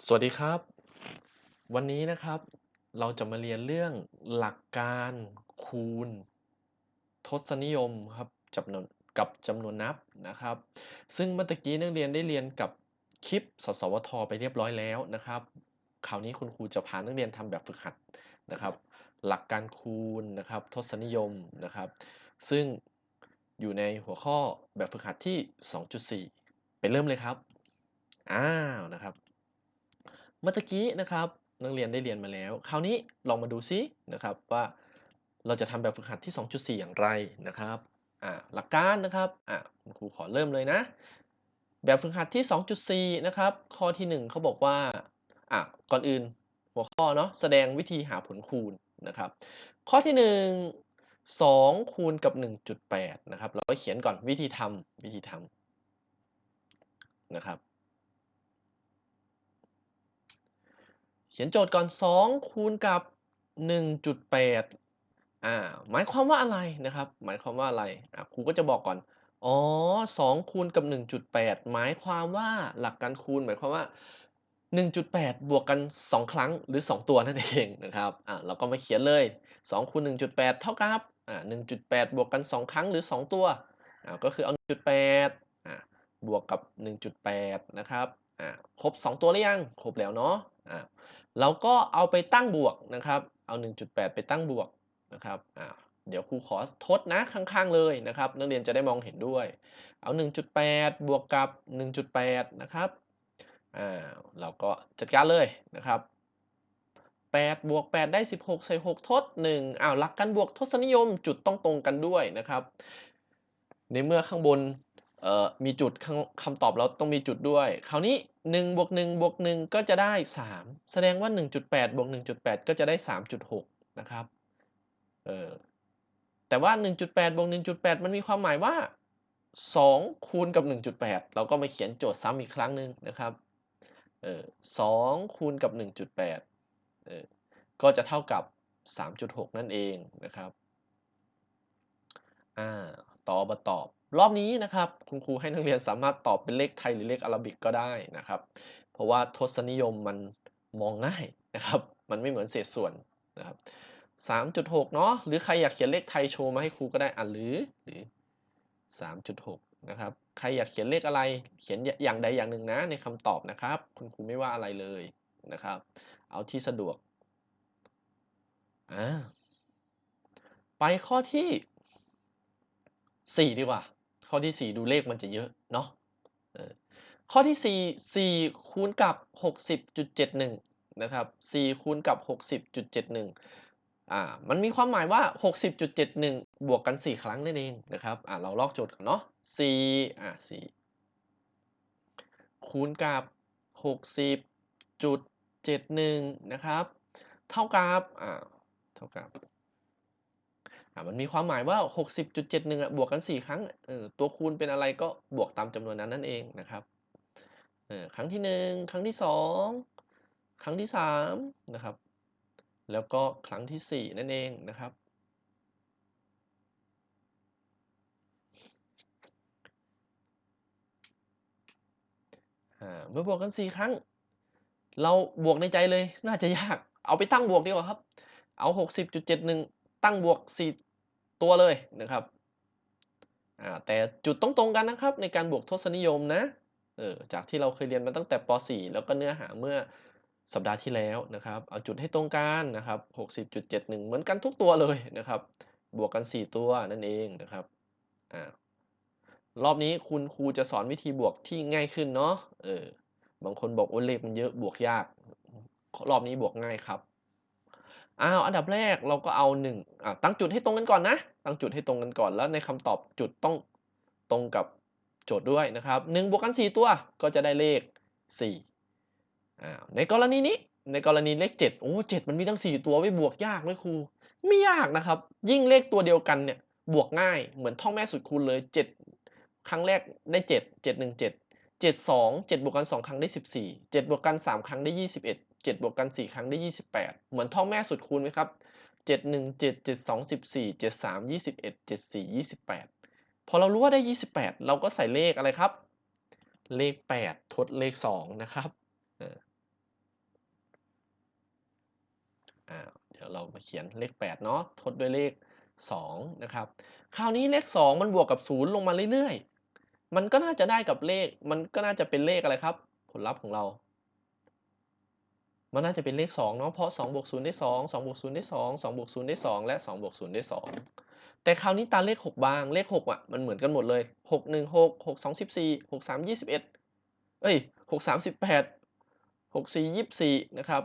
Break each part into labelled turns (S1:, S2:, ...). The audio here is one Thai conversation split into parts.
S1: สวัสดีครับ วันนี้นะครับ เราจะมาเรียนเรื่องหลักการคูณ ทศนิยมครับจำนวนกับจำนวนนับนะครับ ซึ่งเมื่อกี้นักเรียนได้เรียนกับคลิปสสวทไปเรียบร้อยแล้วนะครับคราวนี้คุณครูจะพานักเรียนทำแบบฝึกหัดนะครับ หลักการคูณนะครับ ทศนิยมนะครับ ซึ่งอยู่ในหัวข้อแบบฝึกหัดที่ 2.4 ไปเริ่มเลยครับอ้าวนะครับ เมื่อกี้นะครับนักเรียนได้เรียนมาแล้ว คราวนี้ลองมาดูซินะครับว่าเราจะทำแบบฝึกหัดที่ 2.4 อย่างไรนะครับหลักการนะครับครูขอเริ่มเลยนะ แบบฝึกหัดที่ 2.4 นะครับ ข้อที่ 1เขาบอกว่าก่อนอื่นหัวข้อเนาะแสดงวิธีหาผลคูณนะครับ ข้อที่ 1 2 คูณกับ 1.8 นะครับ เราก็เขียนก่อนวิธีทำวิธีทำนะครับ เขียนโจทย์ก่อน 2 คูณกับ 1.8อ่าหมายความว่าอะไรนะครับ หมายความว่าอะไรอะครูก็จะบอกก่อน อ๋อ2คูณกับ 1.8 หมายความว่าหลักการคูณหมายความว่า 1.8 บวกกัน 2 ครั้งหรือ 2 ตัวนั่นเองนะครับอะเราก็มาเขียนเลย2คูณ1.8 เท่ากับอ่า1.8 บวกกัน 2 ครั้งหรือ 2 ตัวอ่าก็คือเอา 1.8อ่าบวกกับ 1.8 นะครับอ่าครบ 2 ตัวหรือยัง ครบแล้วเนาะอ่า เราก็เอาไปตั้งบวกนะครับ เอา 1.8 ไปตั้งบวกนะครับอ่าเดี๋ยวครูขอทดนะข้างๆเลยนะครับ นักเรียนจะได้มองเห็นด้วย เอา 1.8 บวกกับ 1.8 นะครับอ่าเราก็จัดการเลยนะครับ8บวก8ได้ 16 ใส่ 6 ทด 1อ้าวหลักการบวกทศนิยมจุดต้องตรงกันด้วยนะครับ ในเมื่อข้างบน เอ่อมีจุดคำตอบเราต้องมีจุดด้วย คราวนี้1บวก1บวก1ก็จะได้ 3 แสดงว่า 1.8บวก1.8 ก็จะได้ 3.6 นะครับเออแต่ว่า 1.8บวก1.8 มันมีความหมายว่า 2 คูณกับ 1.8 เราก็มาเขียนโจทย์ซ้ำอีกครั้งหนึ่งนะครับเออ2คูณกับ 1.8เออก็จะเท่ากับ 3.6 นั่นเองนะครับอ่าต่อมาตอบ รอบนี้นะครับคุณครูให้นักเรียนสามารถตอบเป็นเลขไทยหรือเลขอาราบิกก็ได้นะครับ เพราะว่าทศนิยมมันมองง่ายนะครับ มันไม่เหมือนเศษส่วนนะครับ3.6เนาะหรือใครอยากเขียนเลขไทยโชว์มาให้ครูก็ได้อะหรือหรือ3.6นะครับใครอยากเขียนเลขอะไรเขียนอย่างใดอย่างหนึ่งนะในคำตอบนะครับ คุณครูไม่ว่าอะไรเลยนะครับ เอาที่สะดวกอ่าไปข้อที่ 4 ดีกว่า ข้อที่ 4 ดูเลขมันจะเยอะเนาะข้อที่ 4 4 คูณกับ 60.71 นะครับ 4 คูณกับ 60.71 อ่า มันมีความหมายว่า 60.71 บวกกัน 4 ครั้งนั่นเองนะครับ อ่าเราลอกโจทย์ก่อนเนาะ4อ่า4คูณกับ 60.71 นะครับ เท่ากับ อ่า เท่ากับ อ่ามันมีความหมายว่า 60.71อะบวกกัน 4 ครั้งเออตัวคูณเป็นอะไรก็บวกตามจำนวนนั้นนั่นเองนะครับเออครั้งที่ 1 ครั้งที่ 2 ครั้งที่3นะครับ แล้วก็ครั้งที่ 4 นั่นเองนะครับเมื่อบวกกัน 4 ครั้ง เราบวกในใจเลยน่าจะยาก เอาไปตั้งบวกดีกว่าครับ เอา 60.71 ตั้งบวก 4 ตัวเลยนะครับแต่จุดต้องตรงกันนะครับ ในการบวกทศนิยมนะเออจากที่เราเคยเรียนมาตั้งแต่ป .4 แล้วก็เนื้อหาเมื่อสัปดาห์ที่แล้วนะครับ เอาจุดให้ตรงกันนะครับ 60.71 เหมือนกันทุกตัวเลยนะครับ บวกกัน 4 ตัวนั่นเองนะครับอ่ารอบนี้คุณครูจะสอนวิธีบวกที่ง่ายขึ้นเนาะเออบางคนบอกว่าเลขมันเยอะบวกยาก รอบนี้บวกง่ายครับ อ้าวอันดับแรกเราก็เอา1อ่าตั้งจุดให้ตรงกันก่อนนะตั้งจุดให้ตรงกันก่อนแล้วในคำตอบจุดต้องตรงกับโจทย์ด้วยนะครับ1บวกกัน 4 ตัวก็จะได้เลข4อ่าในกรณีนี้ในกรณีเลข 7 โอ้ 7 มันมีตั้ง 4 ตัวไว้บวกยากไหมครู ไม่ยากนะครับ ยิ่งเลขตัวเดียวกันเนี่ย บวกง่าย เหมือนท่องแม่สุดคูณเลย 7 ครั้งแรกได้ 7 7 1 7 7 2 7บวกกัน 2 ครั้งได้ 14 7บวกกัน 3 ครั้งได้ 21 7บวกกัน 4 ครั้งได้ 28 เหมือนท่องแม่สุดคูณไหมครับ 7 1 7 7 2 14 7 3 21 7 4 28 พอเรารู้ว่าได้ 28 เราก็ใส่เลขอะไรครับ เลข 8 ทดเลข 2 นะครับเดี๋ยวเรามาเขียนเลข 8 เนาะทดด้วยเลข 2 นะครับ คราวนี้เลข 2 มันบวกกับ 0 ลงมาเรื่อยๆ มันก็น่าจะได้กับเลข มันก็น่าจะเป็นเลขอะไรครับ ผลลัพธ์ของเรา มันน่าจะเป็นเลข2เนาะเพราะ2บวก0ได้ 2 2บวก0ได้ 2 2บวก0ได้ 2 และ2บวก0ได้ 2 แต่คราวนี้ตาเลข 6 บางเลข6อะมันเหมือนกันหมดเลย 6 1 6 6 2 14 6 3 21 เอ้ย 6 3 18 6 4 24 นะครับ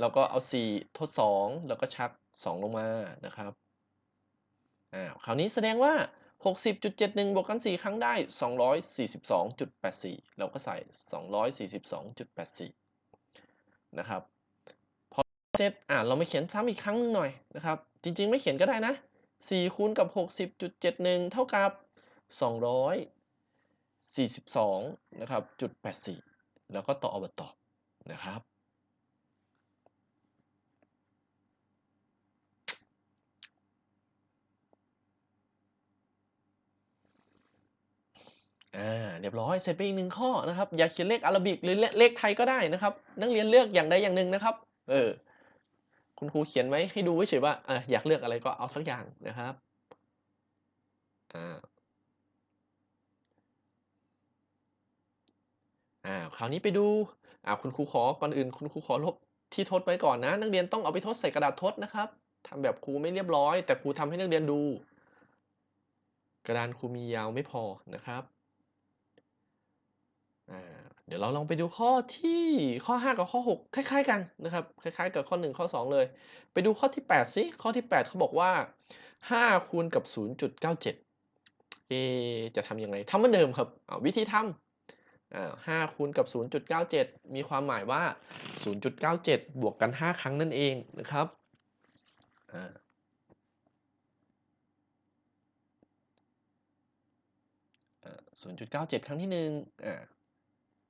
S1: แล้วก็เอา 4 ทด 2 แล้วก็ชัก 2 ลงมานะครับอ่าคราวนี้แสดงว่า 60.71 บวกกัน 4 ครั้งได้ 242.84 เราก็ใส่ 242.84 นะครับพอเสร็จอ่าเราไม่เขียนซ้ำอีกครั้งหนึ่งหน่อยนะครับ จริง ๆ ไม่เขียนก็ได้นะ 4 คูณกับ 60.71 เท่ากับ 242 นะครับจุด84 แล้วก็ต่ออบตอบนะครับ อ่าเรียบร้อยเสร็จไปอีกหนึ่งข้อนะครับ อยากเขียนเลขอารบิกหรือเลเลขไทยก็ได้นะครับ นักเรียนเลือกอย่างใดอย่างหนึ่งนะครับ เออ คุณครูเขียนไว้ให้ดูเฉยๆว่าเอออยากเลือกอะไรก็เอาสักอย่างนะครับอ่าอ่าคราวนี้ไปดูอ่าคุณครูขอก่อนอื่น คุณครูขอลบที่ทดไว้ก่อนนะ นักเรียนต้องเอาไปทดใส่กระดาษทดนะครับทำแบบครูไม่เรียบร้อย แต่ครูทำให้นักเรียนดู กระดานครูมียาวไม่พอนะครับ เดี๋ยวเราลองไปดูข้อที่ข้อ 5 กับข้อ 6 คล้าย ๆ กันนะครับคล้ายๆ กับข้อ 1 ข้อ 2 เลย ไปดูข้อที่ 8 สิ ข้อที่ 8 เขาบอกว่า 5 คูณกับ 0.97 เอ จะทำยังไงทำเหมือนเดิมครับวิธีทำอ่า5คูณกับ 0.97 มีความหมายว่า 0.97 บวกกัน 5 ครั้งนั่นเองนะครับอ่าอ่า0.97 ครั้งที่1อ่า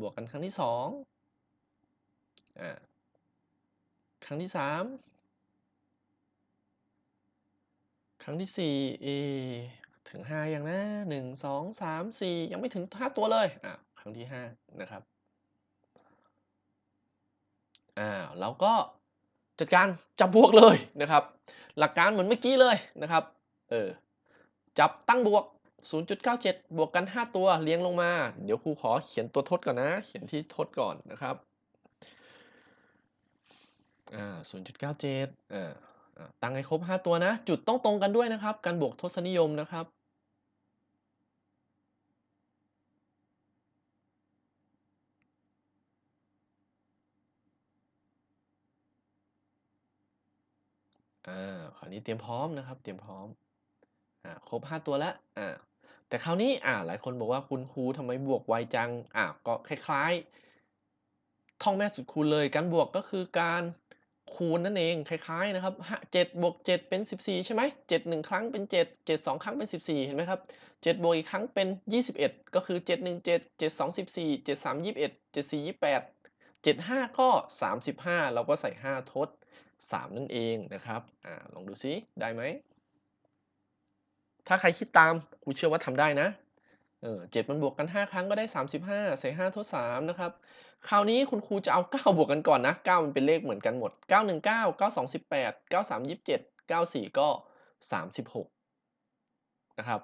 S1: บวกกันครั้งที่2อ่าครั้งที่3ครั้งที่4เอถึง5ยังนะ1 2 3 4ยังไม่ถึง5ตัวเลยอ่าครั้งที่5นะครับอ่าแล้วก็จัดการจับบวกเลยนะครับ หลักการเหมือนเมื่อกี้เลยนะครับเออจับตั้งบวก 0.97 บวกกัน 5 ตัวเรียงลงมา เดี๋ยวครูขอเขียนตัวทดก่อนนะ เขียนที่ทดก่อนนะครับ อ่า 0.97 อ่าตั้งให้ครบ 5 ตัวนะ จุดต้องตรงกันด้วยนะครับ การบวกทศนิยมนะครับอ่าคราวนี้เตรียมพร้อมนะครับ เตรียมพร้อมอ่าครบ 5 ตัวแล้วอ่า แต่คราวนี้อ่าหลายคนบอกว่าคุณครูทำไมบวกไวจังอ่าก็คล้ายๆท่องแม่สุดคูณเลยการบวกก็คือการคูณนั่นเองคล้ายๆนะครับเจ็ดบวกเจ็ดเป็นสิบสี่ใช่ไหมเจ็ดหนึ่งครั้งเป็นเจ็ดเจ็ดสองครั้งเป็นสิบสี่เห็นไหมครับเจ็ดบวกอีกครั้งเป็นยี่สิบเอ็ดก็คือเจ็ดหนึ่งเจ็ดเจ็ดสองสิบสี่เจ็ดสามยี่สิบเอ็ดเจ็ดสี่ยี่แปดเจ็ดห้าก็สามสิบห้าเราก็ใส่ห้าทดสามนั่นเองนะครับอ่าลองดูซิได้ไหม ถ้าใครคิดตามครูเชื่อว่าทำได้นะเออ7มันบวกกัน 5 ครั้งก็ได้ 35ใส่5ทด3นะครับ คราวนี้คุณครูจะเอา 9 บวกกันก่อนนะ 9 มันเป็นเลขเหมือนกันหมด 919 93 18 93 27 94 ก็ 36 นะครับ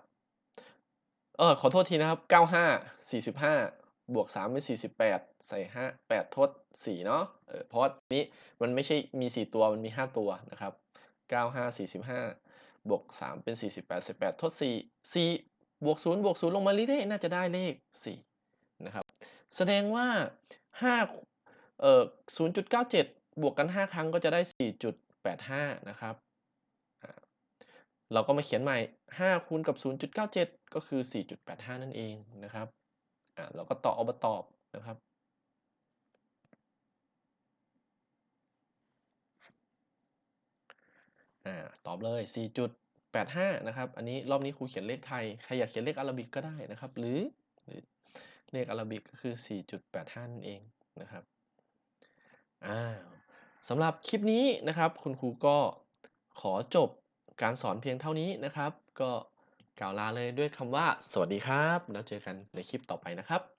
S1: เออขอโทษทีนะครับ 95 45 บวก 3 เป็น 48 ใส่ 5 8 ทด 4 เนาะเออเพราะนี้มันไม่ใช่มี 4 ตัวมันมี 5 ตัวนะครับ 95 45 บวก 3 เป็น 48 18 ทด 4 4 บวก 0 บวก 0 ลงมาเรื่อยๆน่าจะได้เลข 4 นะครับ แสดงว่า5เอ่อ0.97 บวกกัน 5 ครั้งก็จะได้ 4.85 นะครับ เราก็มาเขียนใหม่ 5 คูณกับ 0.97 ก็คือ 4.85 นั่นเองนะครับเราก็ต่อเอามาตอบนะครับ อ่าตอบเลย 4.85 นะครับ อันนี้รอบนี้ครูเขียนเลขไทย ใครอยากเขียนเลขอาราบิกก็ได้นะครับ หรือรอเลขอาราบิกก็คือ 4.85 นั่นเองนะครับอ่าสำหรับคลิปนี้นะครับ คุณครูก็ขอจบการสอนเพียงเท่านี้นะครับ ก็กล่าวลาเลยด้วยคำว่า สวัสดีครับ แล้วเจอกันในคลิปต่อไปนะครับ